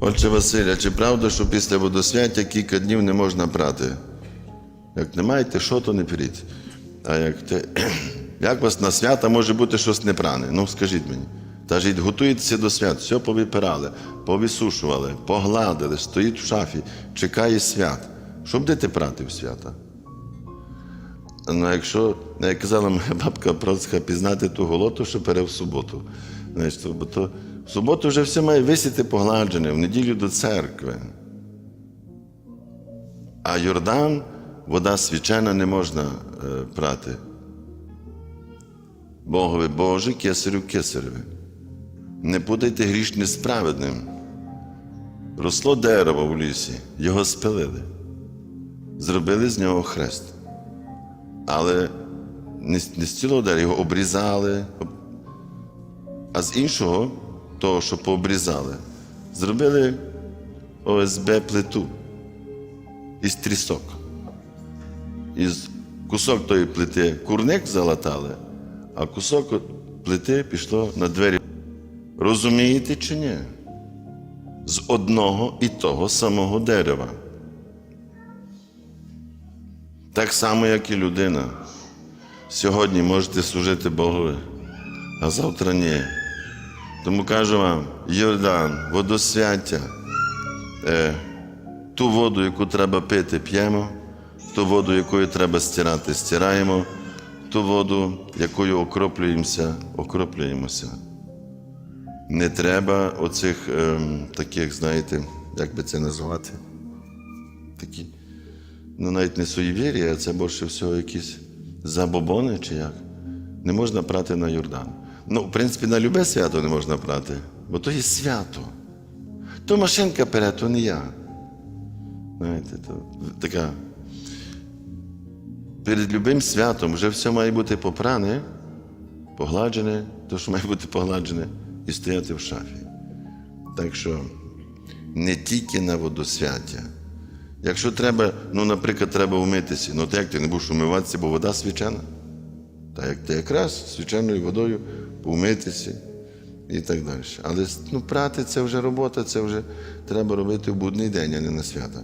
Отче Василя, чи правда, що після водосвяття кілька днів не можна прати? Як не маєте, що, то не періть. А як те, як вас на свята може бути щось непране? Ну скажіть мені. Та ж готуєтеся до свят, все повипирали, повисушували, погладили, стоїть в шафі, чекає свят. Що будете прати в свята? Ну, якщо, як казала моя бабка Процька, пізнати ту голоту, що пере в суботу. Знаєш, то, бо то в суботу вже все має висіти погладжене, в неділю до церкви. А Йордан, вода свячена, не можна е, прати. Богові Боже, кесарю кесареві. Не путайте грішне з. Росло дерево в лісі, його спилили, зробили з нього хрест. Але не з цілого дерева, його обрізали, а з іншого, того, що пообрізали, зробили ОСБ плиту із трісок. Із кусок тої плити курник залатали, а кусок плити пішло на двері. Розумієте чи ні? З одного і того самого дерева. Так само, як і людина. Сьогодні можете служити Богові, а завтра ні. Тому кажу вам, Йордан, водосвяття, е, ту воду, яку треба пити, п'ємо, ту воду, якою треба стирати, стираємо, ту воду, якою окроплюємося, окроплюємося. Не треба оцих ем, таких, знаєте, як би це назвати? Такі, ну навіть не суєвір'я, а це більше всього якісь забобони чи як. Не можна прати на Йордан. Ну, в принципі, на любе свято не можна прати, бо то є свято. То машинка пере, то не я. Знаєте, то така. Перед любим святом вже все має бути попране, погладжене, то, що має бути погладжене, і стояти в шафі. Так що не тільки на водосвяття. Якщо треба, ну, наприклад, треба вмитися, ну то як ти не будеш умиватися, бо вода свячена? Та як ти якраз свяченою водою помитися і так далі. Але ну, прати це вже робота, це вже треба робити в будний день, а не на свята.